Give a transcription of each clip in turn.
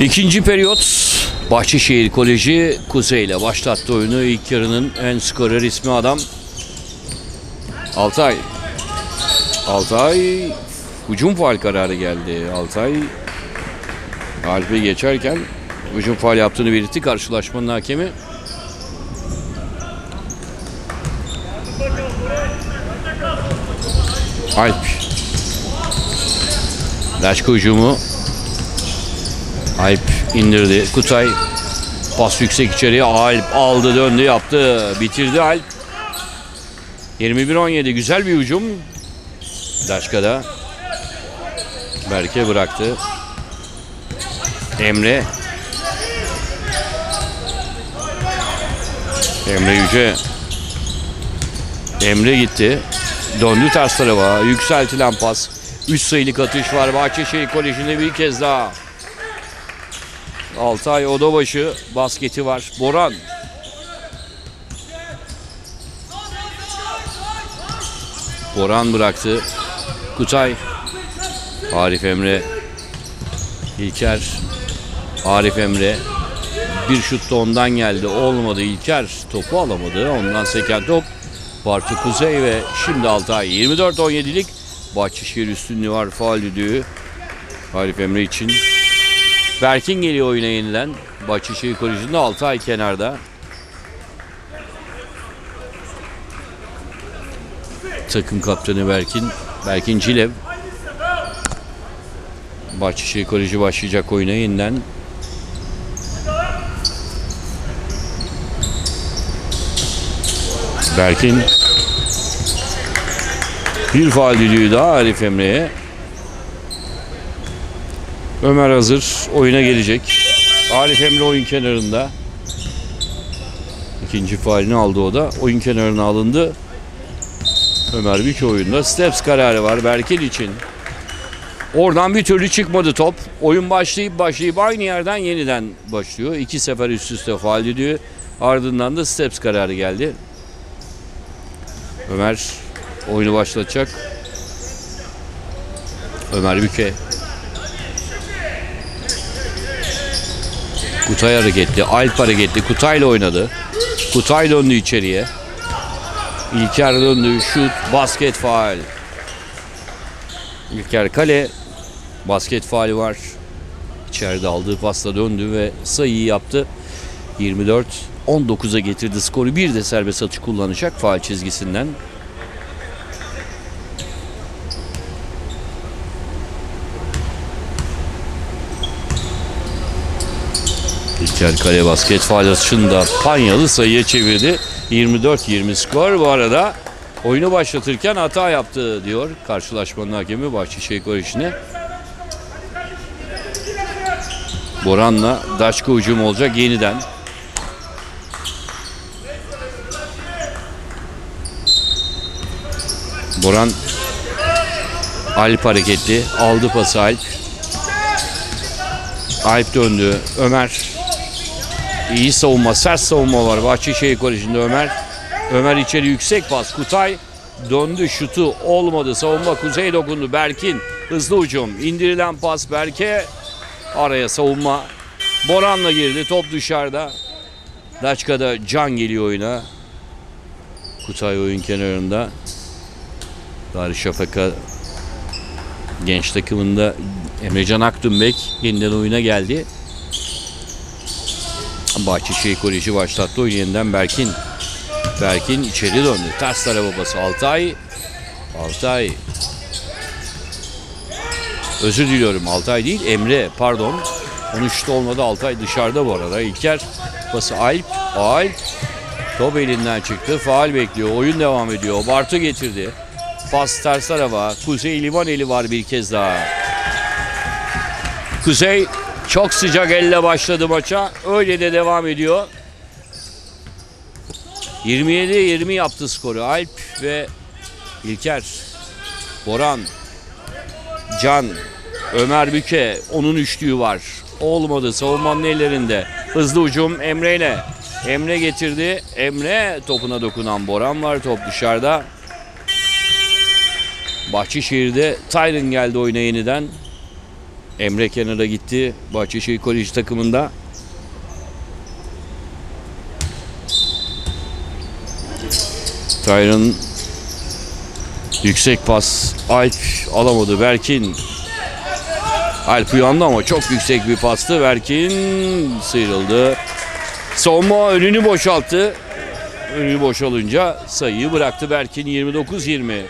İkinci periyot Bahçeşehir Koleji Kuzey ile başlattı oyunu. İlk yarının en skorer ismi adam Altay. Altay hücum faal kararı geldi. Altay Alp'i geçerken hücum faal yaptığını belirtti karşılaşmanın hakemi. Alp. Laçka hücumu. Alp indirdi. Kutay pas yüksek içeriye. Alp aldı döndü yaptı. Bitirdi Alp. 21-17 güzel bir hücum. Daşka'da. Berke bıraktı. Emre. Emre Yüce. Emre gitti. Döndü ters tarafa. Yükseltilen pas. 3 sayılık atış var. Bahçeşehir Koleji'nde bir kez daha. Altay Odabaşı basketi var. Boran. Boran bıraktı. Kutay. Arif Emre. İlker. Arif Emre. Bir şut da ondan geldi. Olmadı. İlker topu alamadı. Ondan seken top. Bartu Kuzey ve şimdi Altay. 24-17'lik Bahçeşehir üstünlüğü var. Faal düdüğü. Arif Emre için. Berkin geliyor oyuna yenilen. Bahçeşehir Koleji'nde Altay kenarda. Takım kaptanı Berkin. Berkin Cilev. Bahçeşehir Koleji başlayacak oyuna yeniden. Berkin. Bir faal düdüğü daha Arif Emre'ye. Ömer hazır. Oyuna gelecek. Arif Emre oyun kenarında. İkinci faalini aldı o da. Oyun kenarına alındı. Ömer Büyük oyunda. Steps kararı var Berkin için. Oradan bir türlü çıkmadı top. Oyun başlayıp başlayıp aynı yerden yeniden başlıyor. İki sefer üst üste faal düdüğü. Ardından da steps kararı geldi. Ömer oyunu başlatacak. Ömer Büke. Kutay hareketli, Alp hareketli. Kutay'la oynadı. Kutay döndü içeriye. İlker döndü. Şut, basket faal. İlker kale. Basket faali var. İçeride aldığı pasla döndü ve sayıyı yaptı. 24 19'a getirdi skoru. Bir de serbest atış kullanacak faal çizgisinden. İlker Kale basket faal atışında Panyalı sayıya çevirdi. 24-20 skor. Bu arada oyunu başlatırken hata yaptı diyor karşılaşmanın hakemi Bahçeşehir Koleji'ne. Boran'la Daşka hücum olacak yeniden. Boran Alp hareketli. Aldı pası Alp. Alp döndü. Ömer. İyi savunma, sert savunma var Bahçeşehir Koleji'nde Ömer. Ömer içeri yüksek pas. Kutay döndü şutu olmadı. Savunma Kuzey dokundu. Berkin hızlı hücum. İndirilen pas Berke. Araya savunma. Boran'la girdi. Top dışarıda. Daçka'da Can geliyor oyuna. Kutay oyun kenarında. Darüşşafaka genç takımında Emrecan Akdünbek yeniden oyuna geldi. Bahçeşehir Koleji başlattı oyunu yeniden Berkin. Berkin içeri döndü. Ters tarafa babası Altay. Altay. Özür diliyorum Altay değil Emre pardon. 13'te olmadı Altay dışarıda bu arada. İlker pası Alp. Alp. Top elinden çıktı. Faal bekliyor. Oyun devam ediyor. Bartu getirdi. Pas ters tarafa. Kuzey Livaneli var bir kez daha. Kuzey çok sıcak elle başladı maça. Öyle de devam ediyor. 27-20 yaptı skoru. Alp ve İlker. Boran. Can. Ömer Büke. Onun üçlüğü var. Olmadı. Savunmanın ellerinde. Hızlı ucum Emre ile. Emre getirdi. Emre topuna dokunan Boran var. Top dışarıda. Bahçeşehir'de Tyron geldi oyuna yeniden. Emre kenara gitti. Bahçeşehir Koleji takımında. Tyron yüksek pas. Alp alamadı. Berkin Alp uyandı ama çok yüksek bir pastı. Berkin sıyrıldı. Savunma önünü boşalttı. Önünü boşalınca sayıyı bıraktı Berkin 29-20.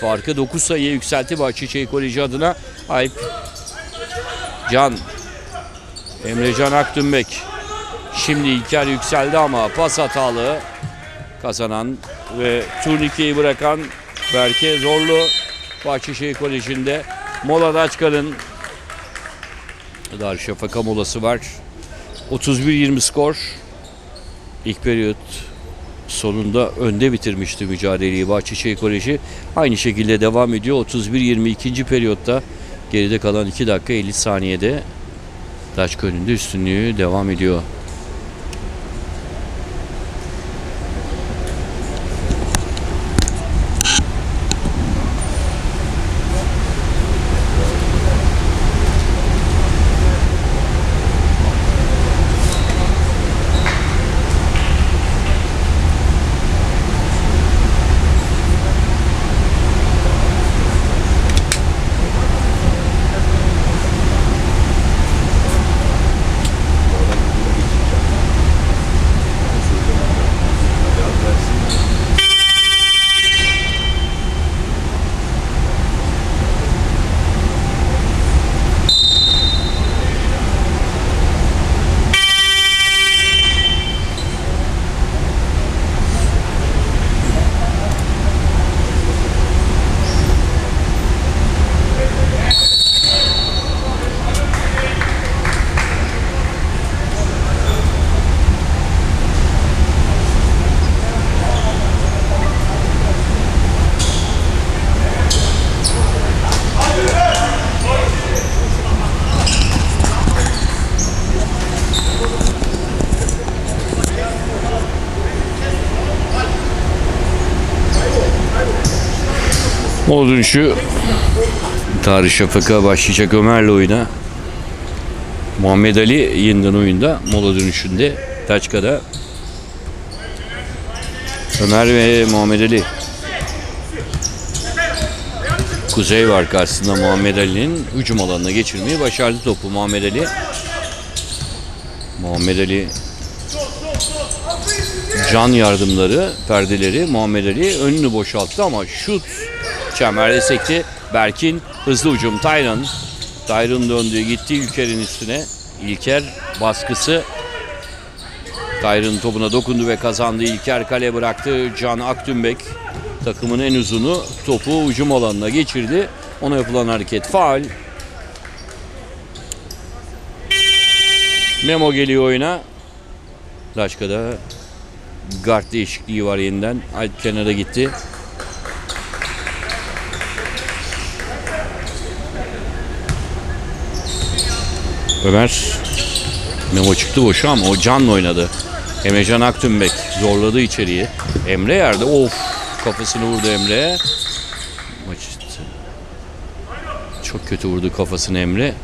Farkı 9 sayıya yükseltti Bahçeşehir Koleji adına. Alp Can Emrecan Akdünbek Şimdi İlker yükseldi ama pas hatalı kazanan ve turnikeyi bırakan Berke Zorlu Bahçeşehir Koleji'nde Mola Daçkan'ın Darüşşafaka molası var. 31-20 skor. İlk periyot sonunda önde bitirmişti mücadeleyi Bahçeşehir Koleji. Aynı şekilde devam ediyor. 31-20 ikinci periyotta geride kalan 2 dakika 50 saniyede Daçka önünde üstünlüğü devam ediyor. Mola dönüşü Tarih Şafaka başlayacak Ömer'le oyuna. Muhammed Ali yeniden oyunda. Mola dönüşünde Taçka'da. Ömer ve Muhammed Ali. Kuzey var karşısında Muhammed Ali'nin hücum alanına geçirmeyi başardı topu Muhammed Ali. Muhammed Ali can yardımları, perdeleri Muhammed Ali önünü boşalttı ama şut çemberde sekti. Berkin hızlı ucum Taylan. Taylan döndü gitti İlker'in üstüne. İlker baskısı Taylan topuna dokundu ve kazandı. İlker kale bıraktı. Can Akdünbek takımın en uzunu topu ucum alanına geçirdi. Ona yapılan hareket faal. Memo geliyor oyuna. Daşka'da guard değişikliği var yeniden. Alp kenara gitti. Ömer Memo çıktı boşu ama o Can'la oynadı. Emrecan Aktünbek zorladı içeriği. Emre yerde. Of kafasını vurdu Emre. Maç çok kötü vurdu kafasını Emre.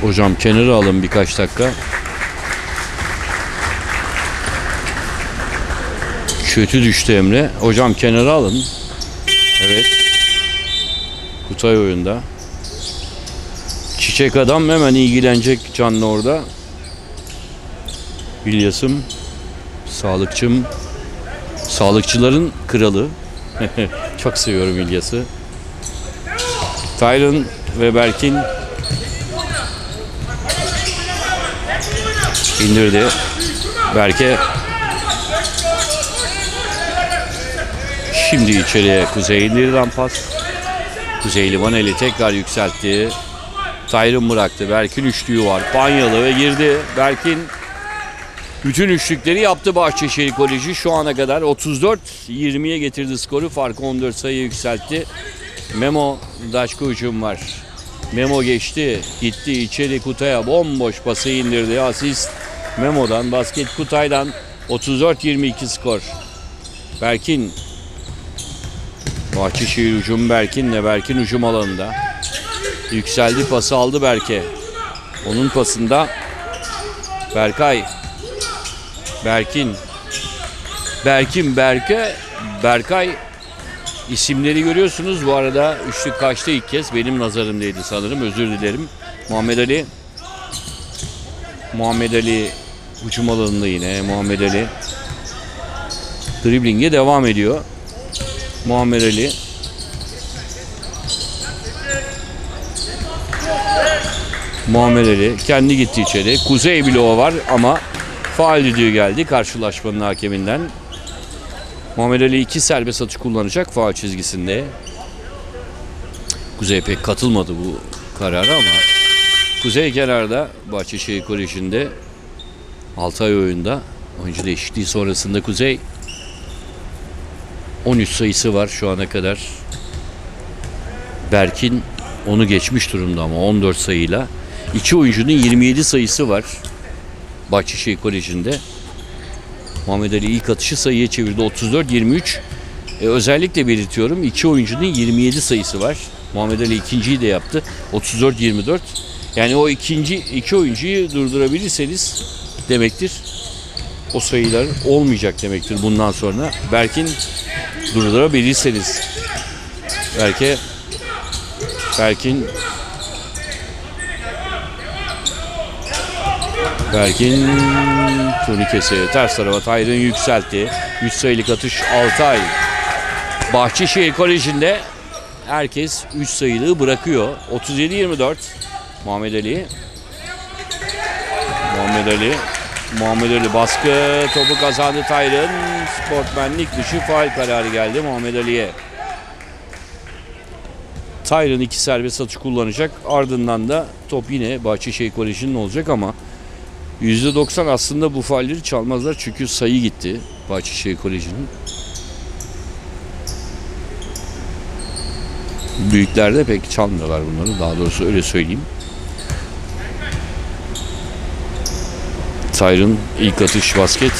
Hocam kenara alın birkaç dakika. Kötü düştü Emre. Hocam kenara alın. Evet. Kutay oyunda. Çiçek adam hemen ilgilenecek Can'la orada. İlyas'ım, sağlıkçım, sağlıkçıların kralı. Çok seviyorum İlyas'ı. Tyron ve Berkin indirdi. Berke şimdi içeriye Kuzey indirden pas. Kuzey Livaneli tekrar yükseltti. Tyron bıraktı. Berkin üçlüğü var. Banyalı ve girdi. Berkin bütün üçlükleri yaptı Bahçeşehir Koleji. Şu ana kadar 34-20'ye getirdi skoru. Farkı 14 sayı yükseltti. Memo Daşko hücum var. Memo geçti. Gitti içeri Kutay'a bomboş pası indirdi. Asist Memo'dan basket Kutay'dan 34-22 skor. Berkin Bahçeşehir hücum Berkin'le Berkin hücum alanında. Yükseldi pası aldı Berke. Onun pasında Berkay. Berkin. Berkin Berke. Berkay isimleri görüyorsunuz. Bu arada üçlük kaçtı ilk kez. Benim nazarımdaydı sanırım. Özür dilerim. Muhammed Ali. Muhammed Ali hücum alanında yine. Muhammed Ali. Dribling'e devam ediyor. Muhammed Ali. Muhammed Ali kendi gitti içeri. Kuzey bloğu var ama faal düdüğü geldi karşılaşmanın hakeminden. Muhammed Ali iki serbest atış kullanacak faal çizgisinde. Kuzey pek katılmadı bu karara ama Kuzey kenarda Bahçeşehir Koleji'nde 6 ay oyunda oyuncu değişikliği sonrasında Kuzey 13 sayısı var şu ana kadar. Berkin onu geçmiş durumda ama 14 sayıyla. İki oyuncunun 27 sayısı var. Bahçeşehir Koleji'nde. Muhammed Ali ilk atışı sayıya çevirdi. 34-23. E, özellikle belirtiyorum iki oyuncunun 27 sayısı var. Muhammed Ali ikinciyi de yaptı. 34-24. Yani o ikinci iki oyuncuyu durdurabilirseniz demektir. O sayılar olmayacak demektir bundan sonra. Berkin durdurabilirseniz. Belki Berkin Berkin turnikesi ters tarafa Tayrın yükseltti. 3 sayılık atış Altay. Bahçeşehir Koleji'nde herkes 3 sayılığı bırakıyor. 37-24 Muhammed Ali. Muhammed Ali. Muhammed Ali baskı topu kazandı Tayrın. Sportmenlik dışı faal kararı geldi Muhammed Ali'ye. Tayrın iki serbest atış kullanacak. Ardından da top yine Bahçeşehir Koleji'nin olacak ama %90 aslında bu faalleri çalmazlar çünkü sayı gitti Bahçeşehir Koleji'nin. Büyüklerde pek çalmıyorlar bunları. Daha doğrusu öyle söyleyeyim. Tayrın ilk atış basket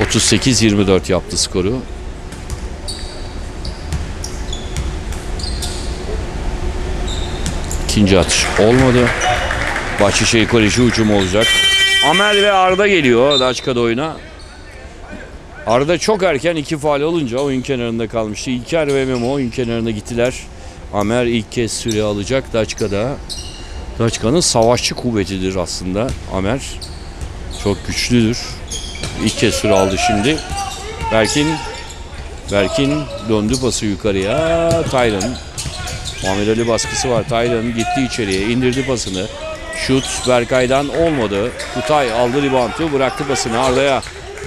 38-24 yaptı skoru. İkinci atış olmadı. Bahçeşehir Koleji hücum olacak. Amel ve Arda geliyor Daçka'da oyuna. Arda çok erken iki faal olunca oyun kenarında kalmıştı. İlker ve Memo oyun kenarına gittiler. Amer ilk kez süre alacak Daçka'da. Daçka'nın savaşçı kuvvetidir aslında Amer. Çok güçlüdür. İlk kez süre aldı şimdi. Berkin Berkin döndü pası yukarıya. Taylan Muhammed Ali baskısı var. Taylan gitti içeriye. indirdi pasını. Şut Berkay'dan olmadı. Kutay aldı ribandı. Bıraktı pasını Arda'ya.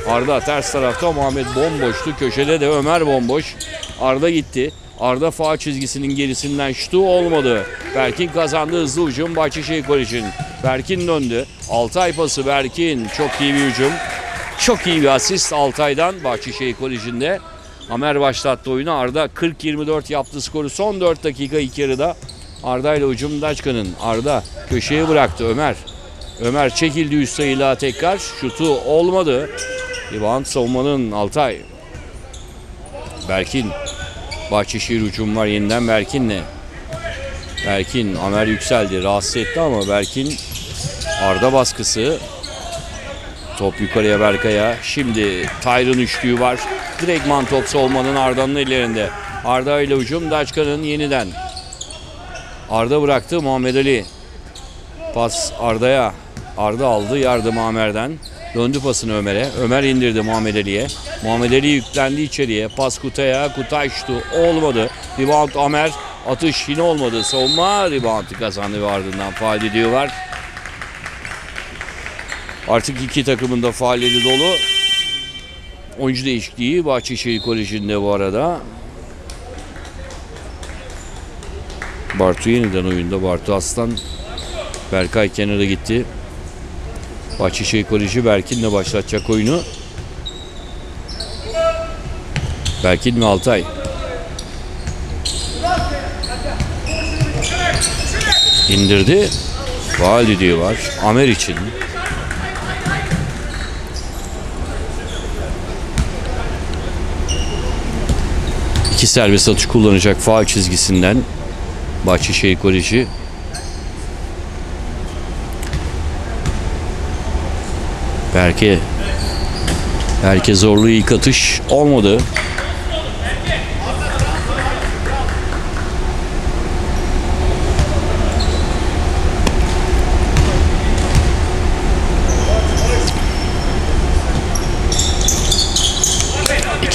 Arda ters tarafta Muhammed bomboştu. Köşede de Ömer bomboş. Arda gitti. Arda faal çizgisinin gerisinden şutu olmadı. Berkin kazandı hızlı hücum Bahçeşehir Koleji'nin. Berkin döndü. Altay pası Berkin. Çok iyi bir hücum. Çok iyi bir asist Altay'dan Bahçeşehir Koleji'nde. Amer başlattı oyunu. Arda 40-24 yaptı skoru. Son 4 dakika ilk yarıda. Arda ile hücum Daçka'nın. Arda köşeye bıraktı Ömer. Ömer çekildi üst sayıyla tekrar. Şutu olmadı. Rebound savunmanın Altay. Berkin. Bahçeşehir hücum var yeniden Berkin'le. Berkin Amer yükseldi. Rahatsız etti ama Berkin Arda baskısı. Top yukarıya Berkay'a. Şimdi Tayrın üçlüğü var. Direktman top savunmanın Arda'nın ellerinde. Arda ile hücum Daçka'nın yeniden. Arda bıraktı Muhammed Ali. Pas Arda'ya. Arda aldı yardım Amer'den. Döndü pasını Ömer'e. Ömer indirdi Muhammed Ali'ye. Muhammed yüklendi içeriye. Pas Kutay'a. Kutay şutu olmadı. Rebound Amer. Atış yine olmadı. Savunma reboundu kazandı ve ardından faal ediyorlar. Artık iki takımın da faalleri dolu. Oyuncu değişikliği Bahçeşehir Koleji'nde bu arada. Bartu yeniden oyunda. Bartu Aslan. Berkay kenara gitti. Bahçeşehir Koleji Berkin'le başlatacak oyunu. Berkin ve Altay. İndirdi. Faal düdüğü var. Amer için. İki serbest atış kullanacak faal çizgisinden Bahçeşehir Koleji. Berke Berke zorlu ilk atış olmadı.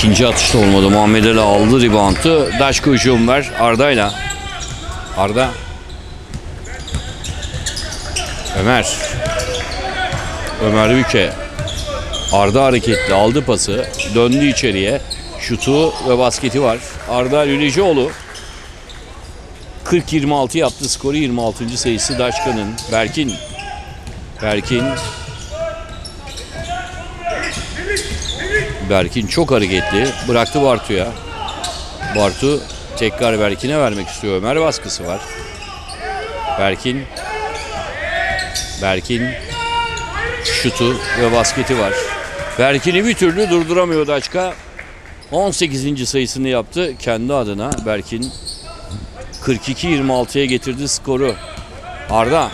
İkinci atışta olmadı. Muhammed Ali aldı reboundu. Daşko hücum ver Arda'yla. Arda. Ömer. Ömer Büke. Arda hareketli aldı pası. Döndü içeriye. Şutu ve basketi var. Arda Lülecioğlu. 40-26 yaptı skoru 26. sayısı Daşkan'ın. Berkin. Berkin. Berkin çok hareketli. Bıraktı Bartu'ya. Bartu tekrar Berkin'e vermek istiyor. Ömer baskısı var. Berkin. Berkin. Şutu ve basketi var. Berkin'i bir türlü durduramıyor Daçka. 18. sayısını yaptı kendi adına. Berkin 42-26'ya getirdi skoru. Arda.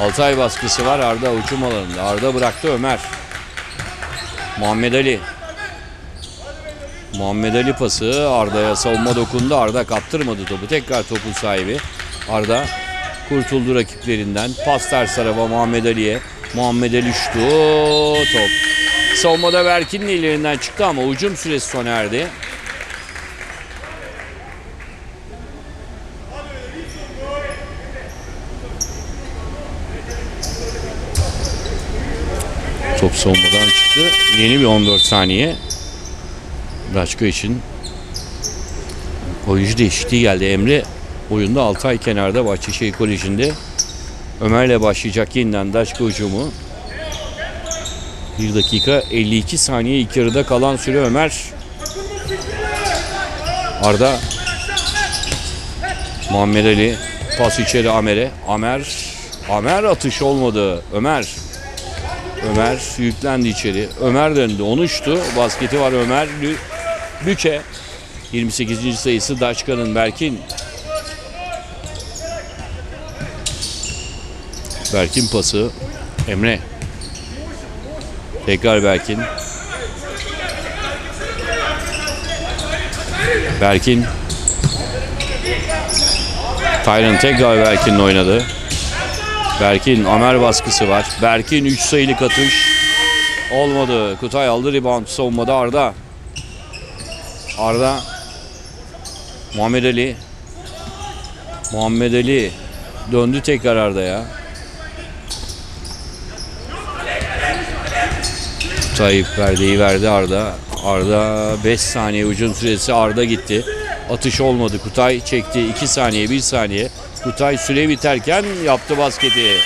Altay baskısı var Arda uçum alanında. Arda bıraktı Ömer. Muhammed Ali. Muhammed Ali pası Arda'ya savunma dokundu. Arda kaptırmadı topu. Tekrar topun sahibi. Arda kurtuldu rakiplerinden. Pas ters tarafa Muhammed Ali'ye. Muhammed Ali şutu. Top. Savunmada Berkin'in ellerinden çıktı ama ucum süresi sona erdi. Top savunmadan çıktı. Yeni bir 14 saniye. Raçko için oyuncu değişikliği geldi. Emre oyunda 6 ay kenarda Bahçeşehir Koleji'nde. Ömer'le başlayacak yeniden Daçko hücumu. 1 dakika 52 saniye ilk yarıda kalan süre Ömer. Arda. Muhammed Ali. Pas içeri Amer'e. Amer. Amer atış olmadı. Ömer. Ömer yüklendi içeri. Ömer döndü. Onu uçtu. Basketi var Ömer. Lü- Büke. 28. sayısı Daçka'nın Berkin. Berkin pası. Emre. Tekrar Berkin. Berkin. Tyron tekrar Berkin'le oynadı. Berkin Amer baskısı var. Berkin 3 sayılık atış. Olmadı. Kutay aldı rebound savunmada Arda. Arda. Muhammed Ali. Muhammed Ali döndü tekrar Arda'ya. Tayyip perdeyi verdi Arda. Arda 5 saniye ucun süresi Arda gitti. Atış olmadı. Kutay çekti. 2 saniye 1 saniye. Kutay süre biterken yaptı basketi.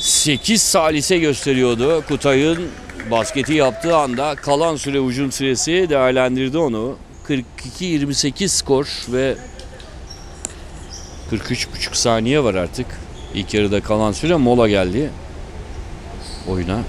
8 salise gösteriyordu. Kutay'ın basketi yaptığı anda kalan süre ucun süresi değerlendirdi onu. 42-28 skor ve 43,5 saniye var artık. İlk yarıda kalan süre mola geldi oyuna.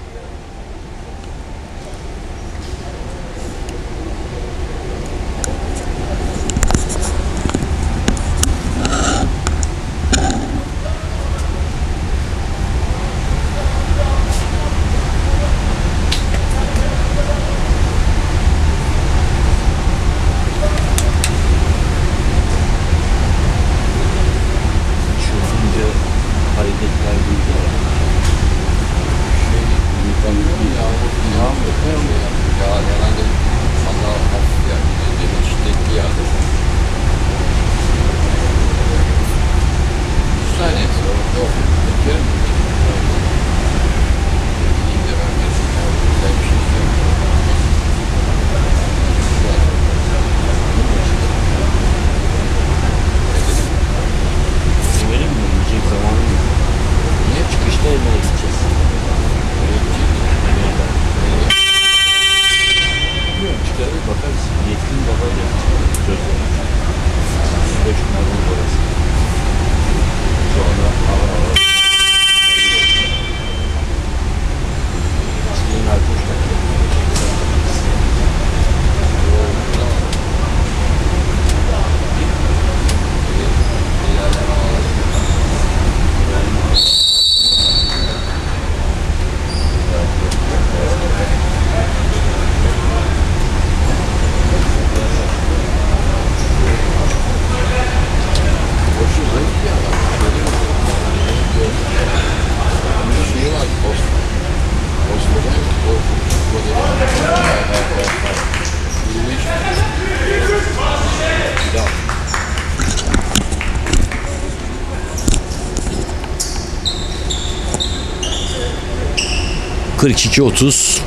42-30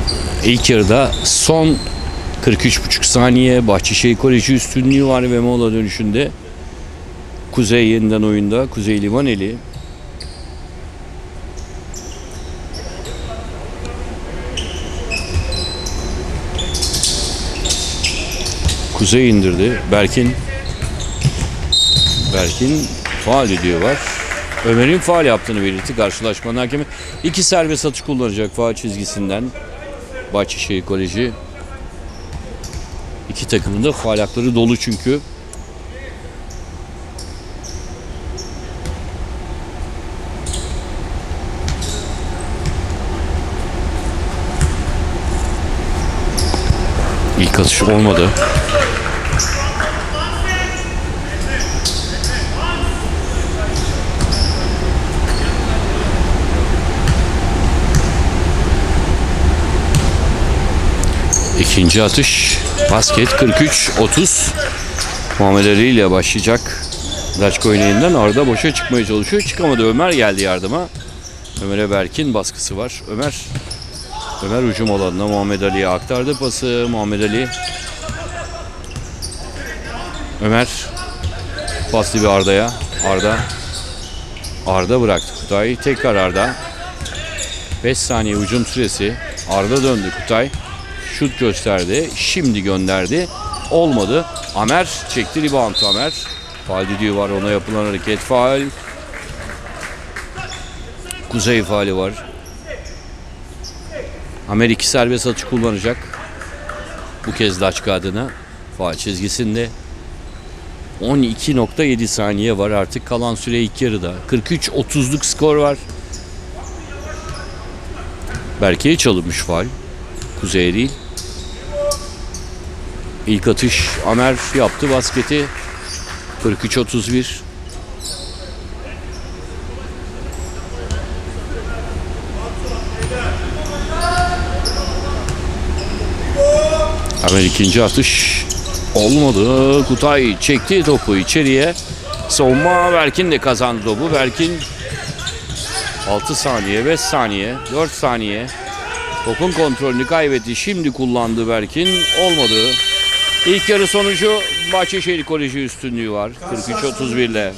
ilk yarıda son 43,5 saniye Bahçeşehir Koleji üstünlüğü var ve mola dönüşünde Kuzey yeniden oyunda. Kuzey Livaneli. Kuzey indirdi. Berkin Berkin faal ediyor var. Ömer'in faal yaptığını belirtti karşılaşmanın hakemi. İki serbest atış kullanacak faal çizgisinden. Bahçeşehir Koleji. İki takımın da faal hakları dolu çünkü. İlk atış olmadı. İkinci atış basket 43-30 Muhammed Ali ile başlayacak. Daçko oynayından Arda boşa çıkmaya çalışıyor. Çıkamadı Ömer geldi yardıma. Ömer'e Berk'in baskısı var. Ömer Ömer hücum alanına Muhammed Ali'ye aktardı pası. Muhammed Ali Ömer paslı bir Arda'ya. Arda Arda bıraktı Kutay. Tekrar Arda. 5 saniye hücum süresi. Arda döndü Kutay. Şut gösterdi. Şimdi gönderdi. Olmadı. Amer çekti rebound Amer. Faal düdüğü var ona yapılan hareket faal. Kuzey faali var. Amer iki serbest atış kullanacak. Bu kez Daçka adına. Faal çizgisinde. 12.7 saniye var artık kalan süre ilk yarıda. 43-30'luk skor var. Berke'ye çalınmış faal. Kuzey değil. İlk atış Amer yaptı basketi. 43-31. Amer ikinci atış olmadı. Kutay çekti topu içeriye. Savunma Berkin de kazandı topu. Berkin 6 saniye, 5 saniye, 4 saniye. Topun kontrolünü kaybetti. Şimdi kullandı Berkin. Olmadı. İlk yarı sonucu Bahçeşehir Koleji üstünlüğü var. 43-31 ile.